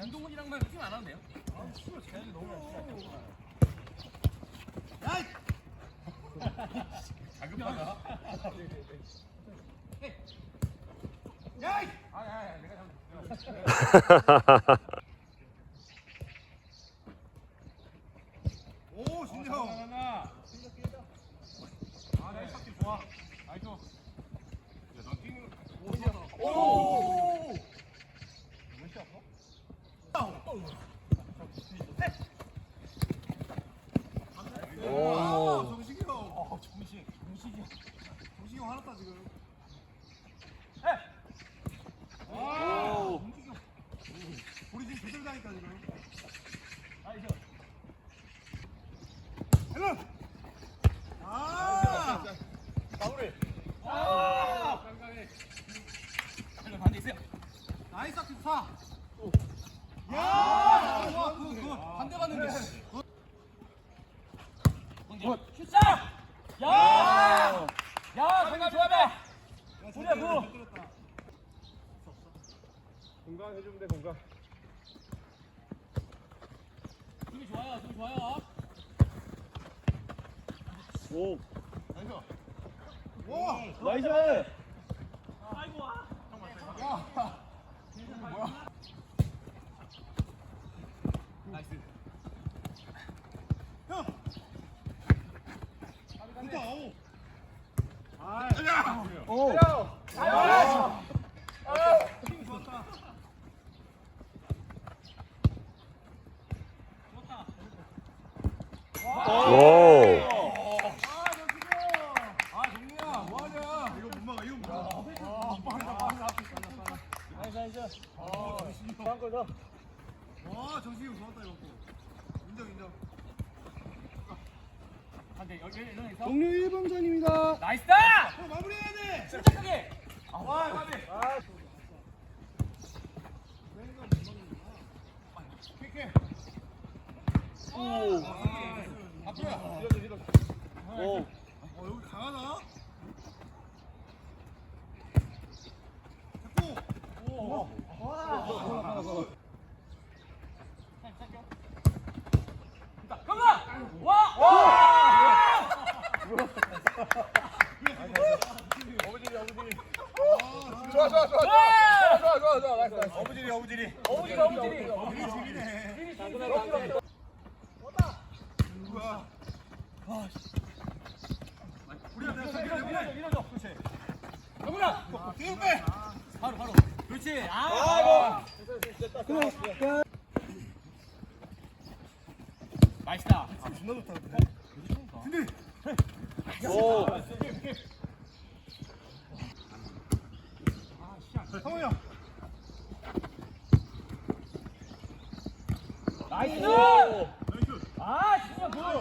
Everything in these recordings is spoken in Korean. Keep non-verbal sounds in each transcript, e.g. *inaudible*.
양동훈이랑만 팀안 하면 돼요? 자급하다. 아, 야, 야, 내가. 오, 신정. 아, 나이스 탑 좋아. 나이스. 야, 넌 뛰는 거. 오! 오! 오, 정식이 형. 어, 정식. 정식이 형. 정식이 형 화났다 지금. 오. 정식이 형. 우리 지금 다니까 지금. 나이스. 헬로. 아. 마무리. 아. 깜깜해. 헬로 반대 있어요. 나이스 아트 사. 야! 좋아, 굿, 굿. 반대 갔는데. 굿. 슛샷! 야! 야, 정말 좋아해. 우리야, 뭐. 공간 해주면 돼 공간 수비 좋아요, 수비 좋아요. 오 와! 나이스 아이고 와. 야. 뭐야? 나이스. 형. 진짜 오. 아. 오 아. 힘 좋았다. 좋았다. 오. 아, 정식이야. 아, 정리야. 뭐 하냐? 이거 못 막아. 이거 못 막아. 아, 빨라, 빨라. 나이스 나이스 아, 정식이 형. 한골 더. 와, 정식이 형 좋았다, 이거. 인정, 인정. 한대 여기 일어나서. 종료 1분 전입니다 나이스다! 형 마무리해야 돼. 침착하게. 아, 와, 마무리. 아 킥해. 오. 앞으로야. 오. 어, 여기 강하다. 됐고. 오. 경아! 와! 와! 어부지리 어부지리 좋아, 좋아, 좋아. 좋아 좋아 좋아 좋아 나이스 나이스 어부지리, 어부지리. 어부지리, 어부지리. 어부지리 집이네. 누구야? 아, 우리가 밀어줘, 밀어줘, 밀어줘. 그렇지. 영훈아, 뒤로 빼. 바로, 바로. 그렇지. 아, 나이스다. 아, 존나 좋다. 근데. 오 성우 형. 나이스. 오. 아, 진짜 굿.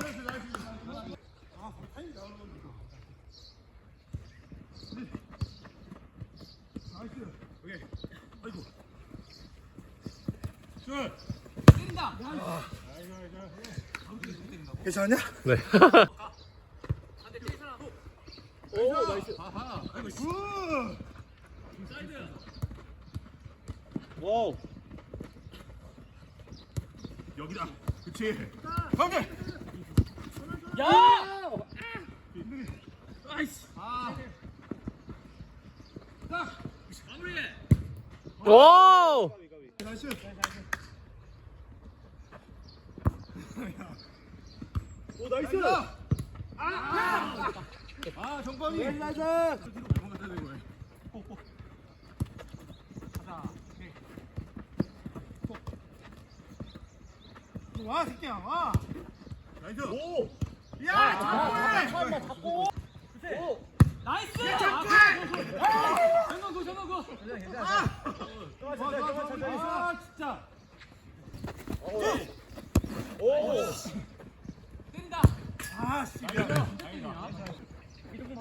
괜찮냐? 네. 오 나이스 굿. 와우 여기다. 그렇지. 가운데. 야 아이씨. 아. 자. 마무리해. 오. 나이스. 오 나이스 아. 아, 정범이. 나이스 뒤로 도망갔다 되고 해. 가자. 와, 새끼야. 와. 나이스. 오 야, 잡고 해. 잠깐만 잡고 오 나이스! 아, 정건 고, 정건 고. 아, 좋아 좋아, 좋아, 좋아. 좋아 아, 진짜. 오 때린다. 아, 씨. 다행이다. 이름 좀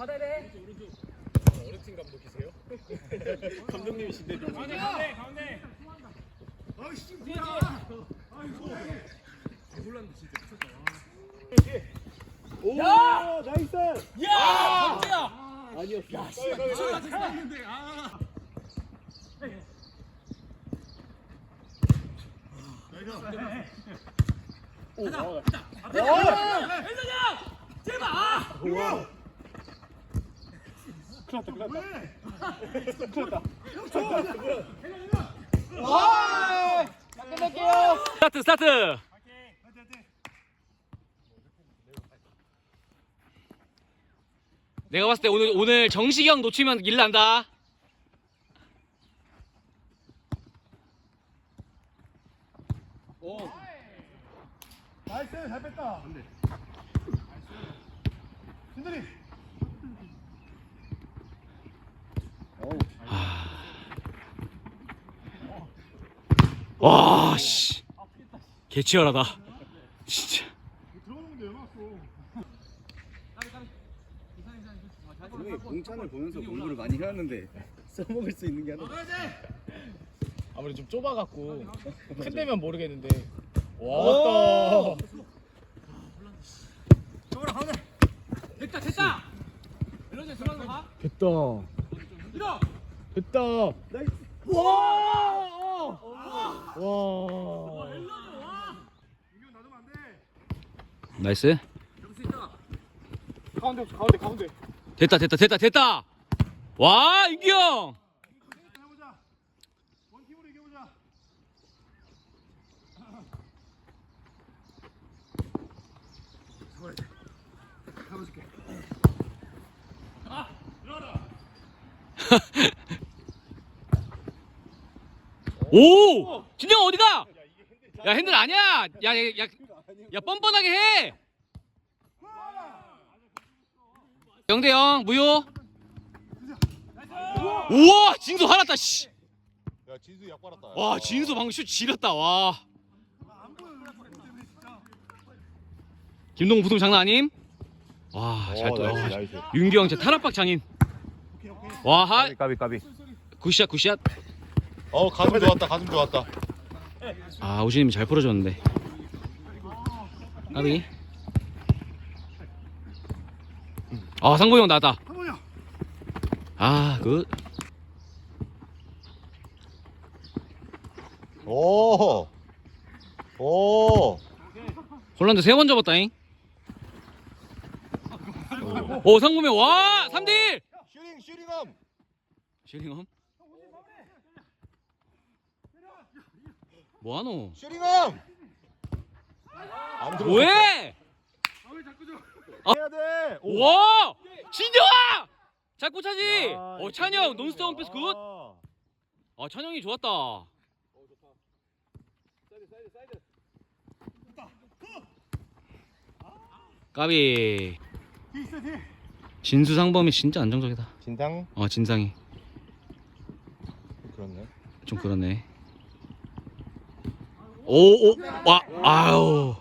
받아야 돼 어느 팀 감독이세요? 감독님이신데 가운데, 가운데, 가운데. 아이씨, 뭐야. 아이고. 몰랐는데 진짜 미쳤다. 오 야! 나이스 야! 박재야. 아니었어 야 미쳤다, 됐는데. 아. 스타트 스타트! 내가 봤을 때 오늘 오늘 정식이 형 놓치면 일 난다. 나이스 잘 뺐다. 신들이. 와씨 개치열하다. 진짜. 분명히 공찬을 보면서 공부를 많이 해왔는데 써먹을 수 있는 게 하나. 아무리 좀 좁아갖고 큰 데면 모르겠는데. 와 왔다. 됐다 됐다. 거 봐? 됐다. 밀어. 됐다. 와와 이거 놔두면 안 돼. 나이스 가운데 가운데 가운데 됐다 됐다 됐다 됐다 와 인기 형 해보자. 원팀으로 이겨보자. 잡아줄게. 오! 진영 어디가? 야 핸들 아니야. 야야 야, 야 뻔뻔하게 해. 영대 영 무효. 우와 진수 화났다 씨. 야 진수 약 빨았다. 와 진수 방금 슛 지렸다 와. 안 보여. 이거 때문에 진짜. 김동 부동 장난 아님? 와잘 어, 떠. 나이스, 나이스. 윤기 형 진짜 탈압박 장인. 와 하. 까비 까비. 굿샷 굿샷. 어 가슴 좋았다 가슴 좋았다. 아 우진님이 잘 풀어줬는데. 까비. 아 상보 형 나다. 한 번이야. 아 그. 오. 오. 홀란드 세 번 접었다잉. 오 상무면 와 3대1 슈링 슈링함. 쉐링엄 뭐하노 슈링함. 뭐해 해야 돼. 오. 와! 진정아! 자꾸 차지! 야, 어 찬영 논스톱 패스 굿! 아. 아 찬영이 좋았다. 까비. 진수 상범이 진짜 안정적이다. 진상? 어 진상이. 그렇네. 좀 그러네 오 오 와 아유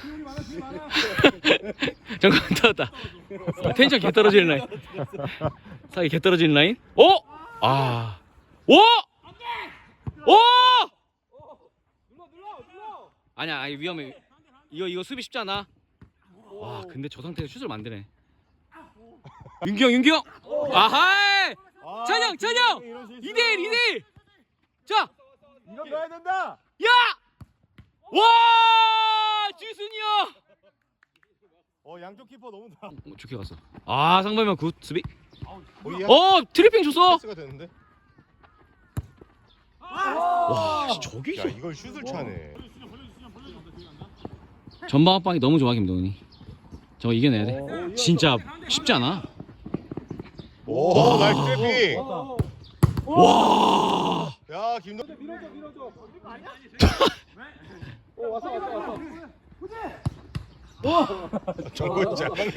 기운이 많아 기운이 많아. 잠깐 터졌다 아, 텐션 개 떨어지는 라인 사이 개 떨어지는 라인 오! 아 오! 오! 아니야 아니 위험해 이거 이거 수비 쉽지 않아 와 근데 저 상태에서 슛을 만드네 윤기 형 윤기 형 아하이 아, 찬영 찬영 이런 실수. 2대1 2대1 자 이거 넣어야 된다. 야! 와! 지순이 형! 어 양쪽 키퍼 너무 다. 어, 좋게 갔어. 아, 상범이형 굿 수비. 어, 트리핑 줬어. 패스가 되는데. 와, 씨, 저기 야 있어. 이걸 슛을 차네. 전방 압박이 너무 좋아, 김동훈이. 저거 이겨내야 돼. 진짜 쉽지 않아. 오 나이스 트래핑. 와! 야 김동. *laughs* 정권 *laughs* 잘하네.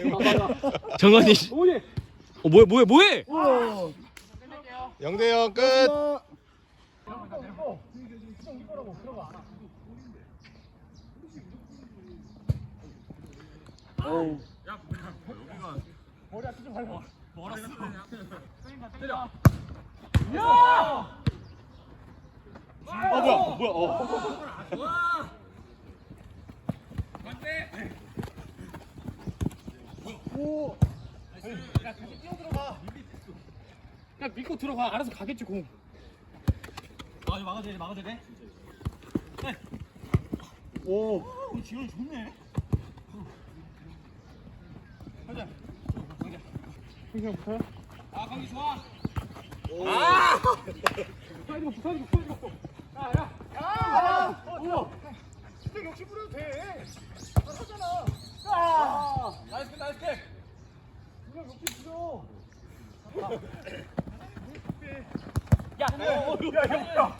정관이 씨. 어, 뭐야, 뭐야, 뭐해? 영대형 끝. 야 믿고 들어가. 알아서 가겠지 공. 오. 지금 좋네. 가자. 그냥 붙어요? 아 강기 좋아. 사이드가 붙어, 사이드가 붙어. 야, 야, 야! 어, 뭐 야? 진짜 역시 부려도 돼. 나 하잖아. 야! 나이스 나이스 그냥 역시 부려. 야, 어, 야, 형, 야.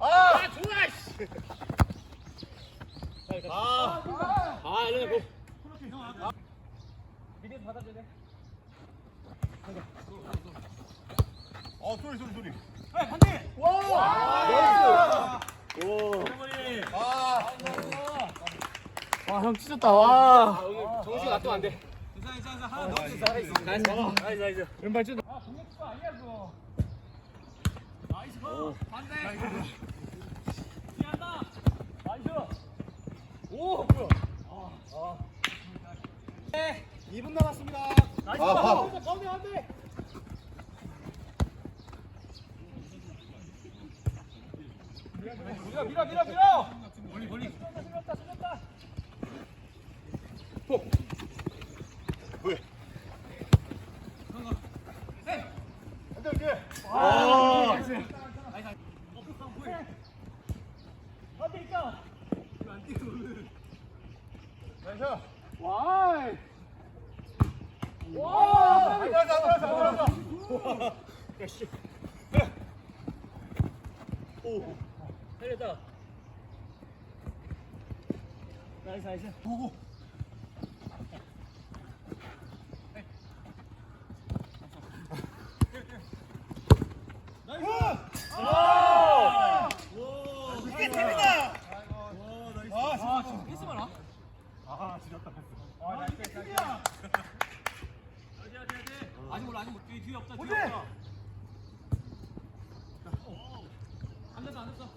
아, 좋아, 씨. 아, 아, 이러네, 고. 미리서 받아줘야 돼. 어 소리 소리 소리. 네, 반대. 와! 어 머니. 와, 형 찢었다, 와. 정신 놔두면 안 돼. 괜찮아, 괜찮아. 하나 더 있어. 나이스, 나이스, 나이스. 왼발 찢어. 아, 공격수 아니야, 그거. 나이스, 고. 반대. 피한다. 나이스. 오, 뭐야. 네. 2분 남았습니다. 나이스. 아, 봐. 가운데, 가운데, 가운데. 밀어, 밀어, 밀어. 멀리, 멀리. 쏟았다, 쏟았다, 쏟았다. 왜? 안돼, 안돼. 아. 나이스. 나이스. 어, 보여. 안돼, 있다. 이거 안 뛰어, 오늘. 나이스. 와! 와! 잘한다, 잘한다, 잘한다. 야, 씨. 오. 살렸다. 나이스, 나이스. 보고. 나이스! 아! 이게 팀이다! 아, 지금 패스 봐라. 아, 지렸다, 패스. 아, 나이스, 나이스. 아직 몰라 아직 몰라 뒤에 뒤에 없다 뒤에 없다 어. 안 됐어 안 됐어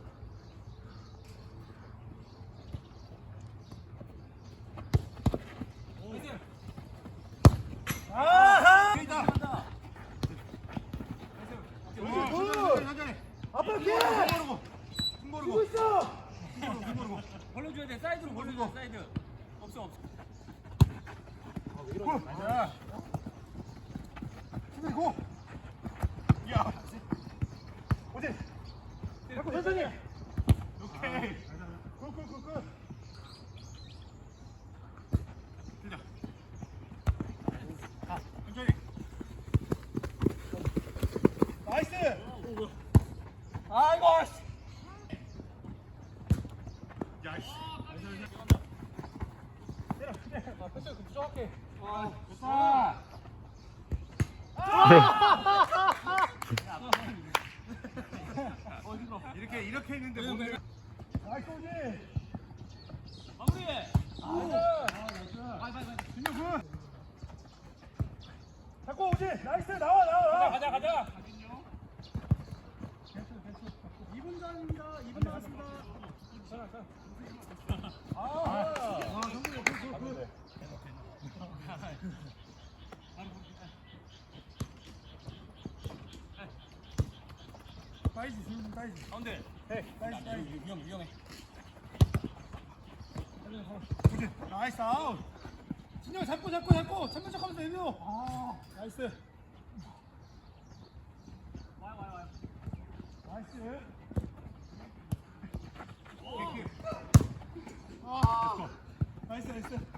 아하 있다 앞으로 게 숨고르고 있어 벌려줘야 돼 사이드로 벌려줘 사이드 없어 없어 아, 그리고 야 오지 자꾸 천천히 오케이 굿굿굿굿 뛰자 아 천천히 나이스 아이고 씨 야이씨 때려 때려 패스 부족할게 아 좋다 이렇게 이렇게 있는데 못 내려. 마무리. 잡고 오지. 나이스. 나와 나와 나와. 가자 가자 가자. 2분 전입니다. 2분 남았습니다. 괜찮아 괜찮아. 아, 아, 정국이 굿, 굿, 굿. 사이즈 지금 사이즈 가운데 해 사이즈 사이즈 위험 위험해 그지 나이스 아웃 진영 잡고 잡고 잡고 참는 척하면서 해줘 아 나이스 와요 와요 와요 나이스 아 나이스 나이스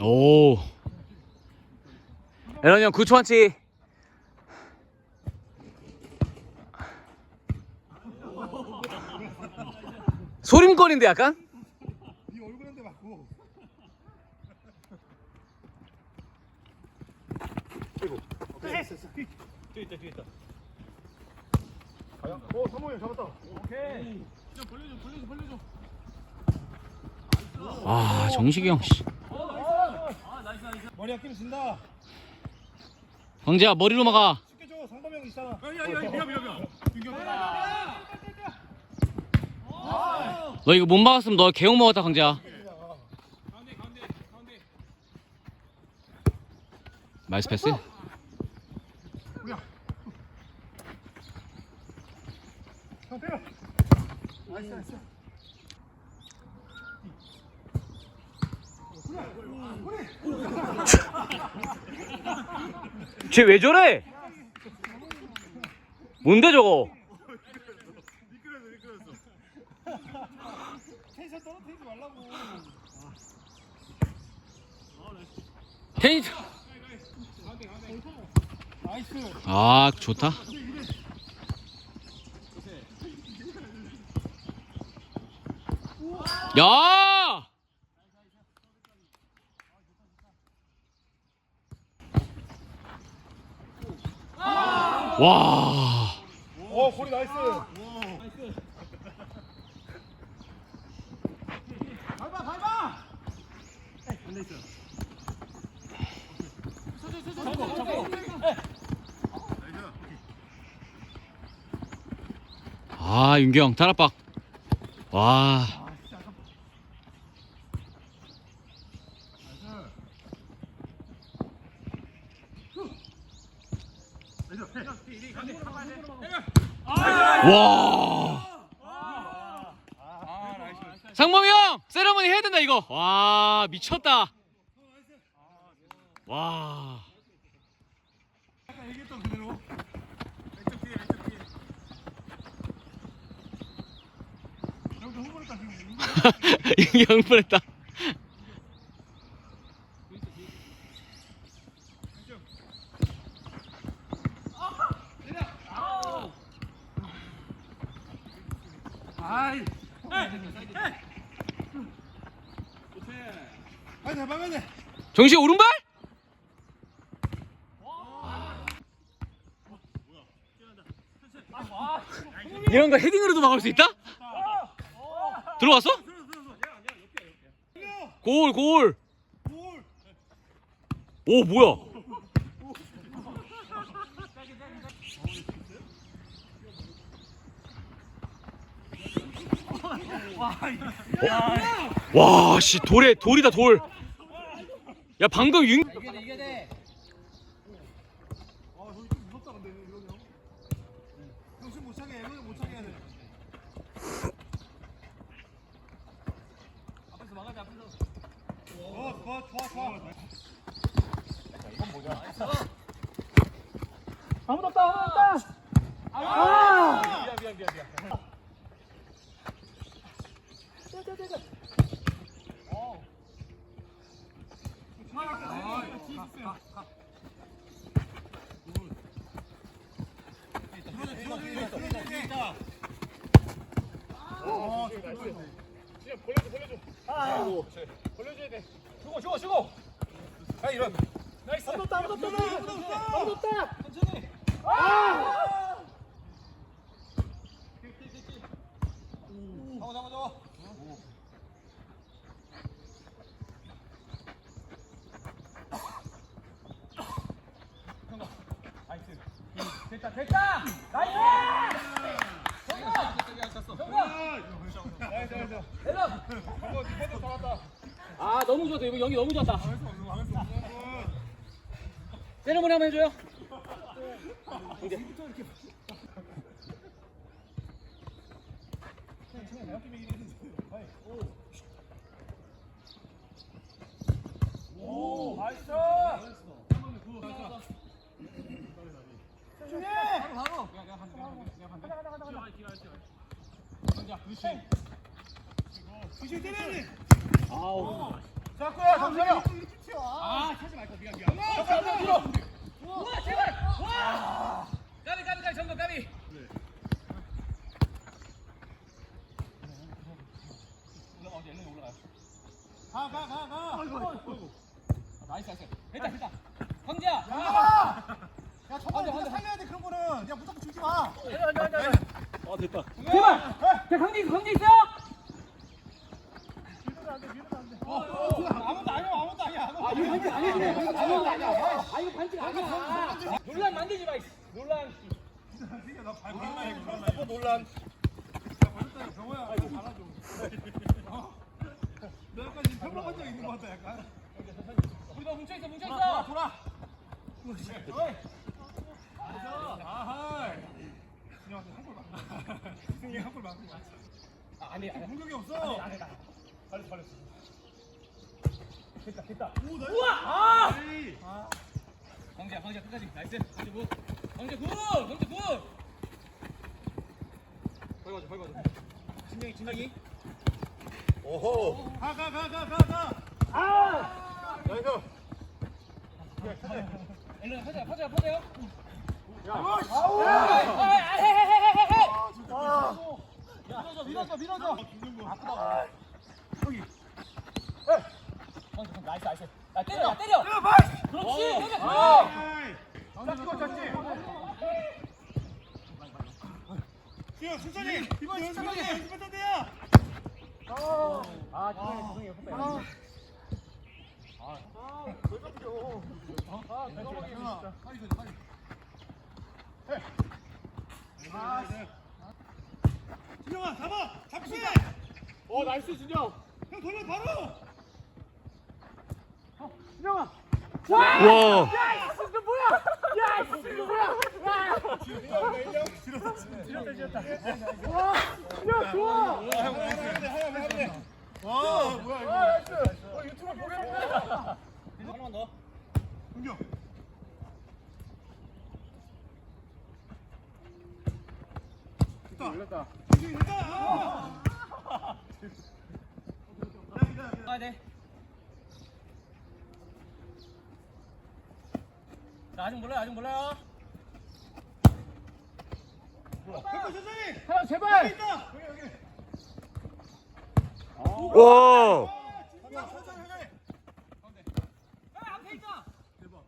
오. 에런이 형 9초 한치. 소림거리인데 약간? 네 얼굴한테 맞고. 뒤에 있다 뒤에 있다. 오, 사모님 잡았다. 오케이 아 정식이 형. 씨. 머리 아끼면 진다 황재야 머리로 막아. 쉽게 줘 상범이 형 있잖아 너 이거 못 막았으면 너 개욕 먹었다 가운데 나이스 패스. 나이스 *laughs* 나이스 쟤왜 저래? 뭔데 저거? 텐션 떨어뜨리지 말라고 테니스. 나이스 아 좋다. 야! 와! 오 고리 나이스 밟아 밟아 아 윤경 탈압박. 와. 와. 상범이 형 세레머니 해야 된다 이거. 와 미쳤다. 와. 얘기했던 그대로 왼쪽 뒤에 왼쪽 뒤에 *laughs* 여기서 흥분했다 지금 윤경 흥분했다. 아이 아니 잡아야 돼 정시 오른발? 이런 거 헤딩으로도 막을 수 있다? 들어갔어? 골, 골. 오, 뭐야? 와, 씨, 돌에, 돌이다, 돌. 야, 방금 윤, 아 저기 좀 무섭다 근데 이거 형 형심 못 차게 이거 못 차게 해야 돼 앞에서 막아자 앞에서 좋아 좋아 좋아 좋아 아무도 없다. 아무도 없다 아! 미안 미안 미안 미안 주고 주고 주고 아 이런 나이스 없다 아무도 없다 아무도 없다 천천히 잡아 잡아 잡아 나이스 됐다! 됐다 나이스! 정답 정답 내려 아 너무 좋다. 이거 여기 너무 좋다. 세레모니 한번 해줘요. 오 나이스 중에 바로 바로 그냥 그냥 반대 그냥 반대 그냥 반대 가자 야 저번에 네가 살려야 돼 그런 거는. 야 무조건 주지 마. 야 강지 있 어 강지 있어 밀어도 안돼 밀어도 안돼 아무도 아니야 아무도 아니야. 아 이거 반칙 아니지 아무도 아니야 아 이거 반칙 아니야 논란 만들지 마 이씨. 논란. 논란. 이거 받아줘 어? 너 약간 지금 평범한 적 있는 거 같다 약간 우리 너 뭉쳐 있어 뭉쳐 돌아 있어. 돌아 돌아 아하 그냥 한골 봐 승리 한골 맞은 거야. 아, 아니 아니 공격이 없어. 아니 아니 잘했어 잘했어. 됐다 됐다. 오, 나이스. 우와! 아! 에이. 황제야 황제 끝까지. 나이스. 황제 굿. 황제 굿! 황제 굿! 걸고 가자 걸고 가자. 진영이 진영이. 오호. 가, 가, 가, 가, 가, 가. 나이스. 엘른 퍼져요 퍼져요 퍼져요 아우. 아해해해해해 밀어줘, 밀어줘, 밀어줘. 아프다 여기 황제 나이스 나이스 야 때려 야 때려 야, 파이. 그렇지 때려 아이. 짝지, 짝지. 수영, 천천히. 이번 연습하게. 연습했던 데야. 아 진영이 진영이 아. 아 빨리 가자, 빨리. 해. 아, 진영아, 잡아. 잡지. 어 나이스 진영 형 돌려 바로. 와. 지렸다, 지렸다. 와, 야, 좋아. 와, 뭐야 이거? 어, 유튜브 보겠다. 하나만 더 공격. 됐다. 열렸다. 아. 돼. 나 아직 몰라요, 아직 몰라요. 템포 천천히. 형, 제발! 있다. 여기, 여기. 와. 천천히, 천천히, 천천히. 형, 앞에 있다! 대박.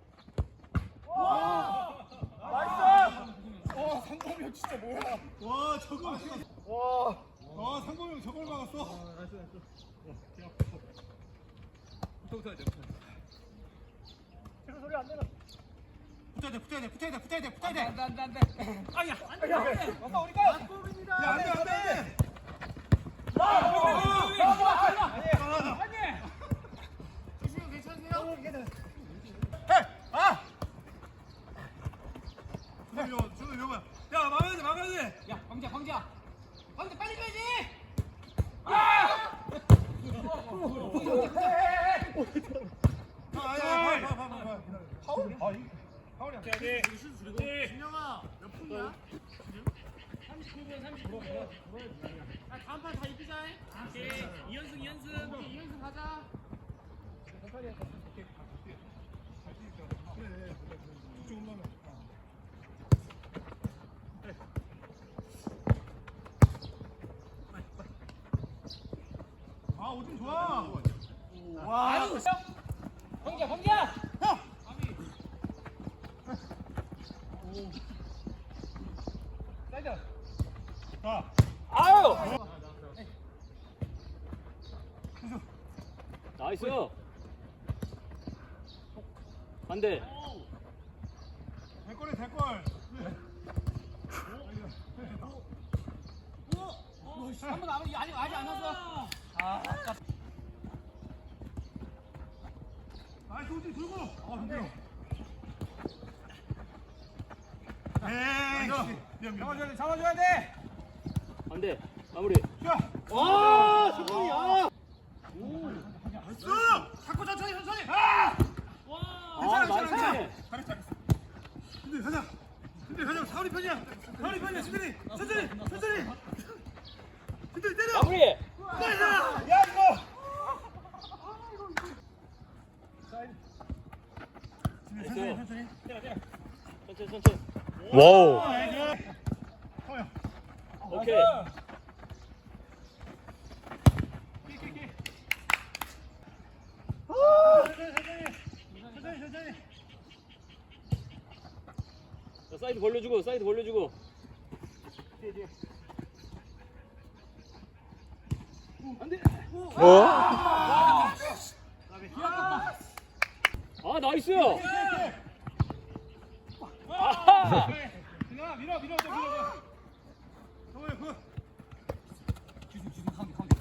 나이스. 와, 상범이 진짜 뭐야? 와, 저거. 와. 와, 상범이 저걸 막았어. 붙어야 돼, 붙어야 돼, 붙어야 돼, 붙어야 돼, 붙어야 돼. 안 돼, 안 돼, 안 돼. 아니야, 안 돼, 야, 안 돼. 야. 왔다, 우리가! 야, 안 돼, 안 돼. 해! 아! 저기 요, 저기 요, 뭐야. 야, 막아야 돼, 막아야 돼. 야, 황자! 황자, 빨리 가야지! 아, 야, 야, 봐, 봐, 봐, 봐. 파울? 아, 이 파울이야. 진영아, 몇 분이야? 39분, 39분. 아, 다음 판 다 이기자. 오케이. 2연승, 2연승. 2연승 가자. 그래, 조금 만 아, 오줌 좋아. 와. 아유, 황자, 황자! 형! 사이드. 자, 아유! 나이스. 반대. 대골에 대골. 한번 아직 아직 아직 안 왔어. 아, 아깝다. 아, 도지 들고. 아, 힘들어. 에이. 잡아줘야 돼, 잡아줘야 돼. 반대. 마무리. 야, 와, 승리. 아. 나이스! 자꾸 천천히, 천천히. 아! 아, 나이스. 잘했어, 잘했어. 근데 가자. 근데 가자. 사우리 편이야. 사우리 편이야. 신들이. 천천히, 천천히. 신들이 때려. 마무리. 나이스! 야, 이거. 천천히, 천천히. 천천히, 천천히. 와우. 나이스. 서야. 오케이. 천천히. 천천히, 천천히. 자, 사이드 벌려주고, 사이드 벌려주고. 어? 아, 나이스. 아! 민아, 밀어, 밀어, 좀 밀어. 서야, 굿. 기승 기승 가운데 가운데.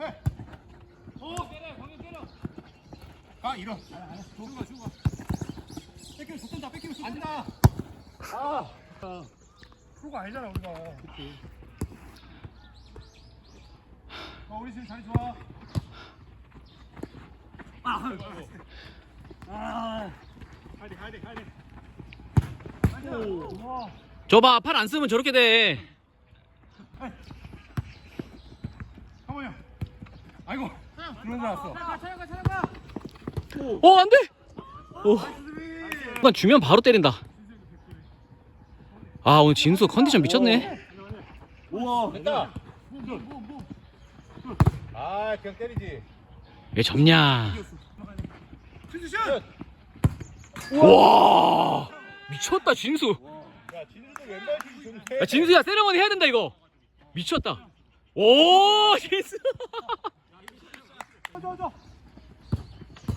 해. 오, 때려, 광현 때려. 아, 이런. 좋은 거, 좋은 거. 뺏기면 좋단다, 뺏기면 좋단다. 프로가 아니잖아 우리가. 그치. 어 우리 지금 자리 좋아. 아. 아. 가야 돼 가야 돼 가야 돼. 오. 와. 저봐 팔 안 쓰면 저렇게 돼. 한번 형. 아이고. 그런 줄 알았어. 어 안 돼. 오. 순간 주면 바로 때린다. 아 오늘 진수 컨디션 미쳤네. 우와. 됐다. 아 그냥 때리지. 왜 접냐? 와 미쳤다 진수. 야. 야 진수야 세레머니 해야 된다 이거. 미쳤다. 오 *laughs* 진수. 어.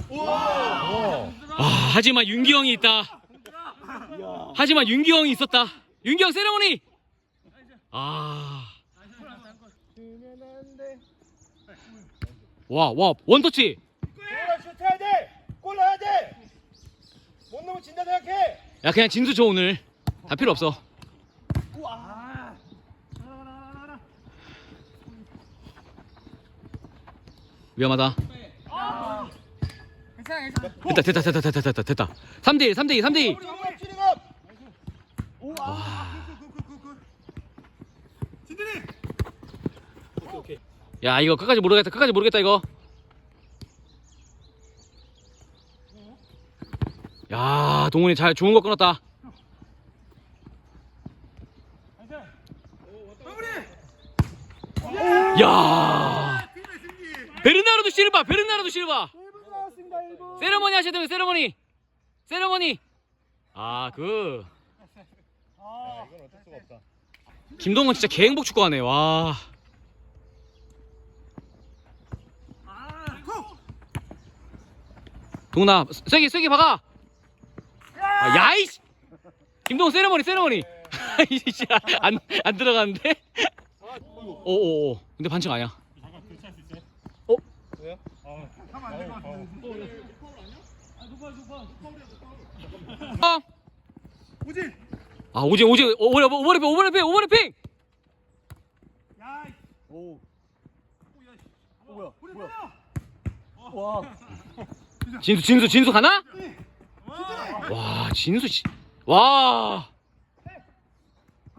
아 하지만 윤기 형이 있다. 하지만 윤기 형이 있었다. 윤기 형 세레머니. 아. 와, 와, 원터치. 골라 슛해야 돼. 골 넣어야 돼. 못 넣으면 진다 생각해. 야, 그냥 진수 줘, 오늘. 다 필요 없어. 위험하다. 됐다, 됐다, 됐다, 됐다, 됐다, 됐다. 3대1, 3대2, 3대2. 우리 홈런 치링업. 진진이. 야, 이거 끝까지 모르겠다, 끝까지 모르겠다, 이거. 야, 동훈이 잘 좋은 거 끊었다. 야. 베르나르도 실바, 베르나르도 실바. 1분 나왔습니다 1분. 세레머니 하셔야 되면 세레머니. 세레머니. 아, 그 아 이건 어쩔 수가 없다. 김동원 진짜 개행복 축구하네. 와. 동훈아, 세게 세게 박아. 아, 야이씨. 김동원 세레머니 세레머니. *laughs* 이씨 안 안 들어가는데? 오오오. 근데 반칙 아니야. 안될것 같은데. 어? 오진. 아 오지 오지 오버래 오버래핑 오버래핑 오버래핑. 야. 이- 오. 뭐야? 와. 진수 진수 진수 가나? 와 진수 씨. 와.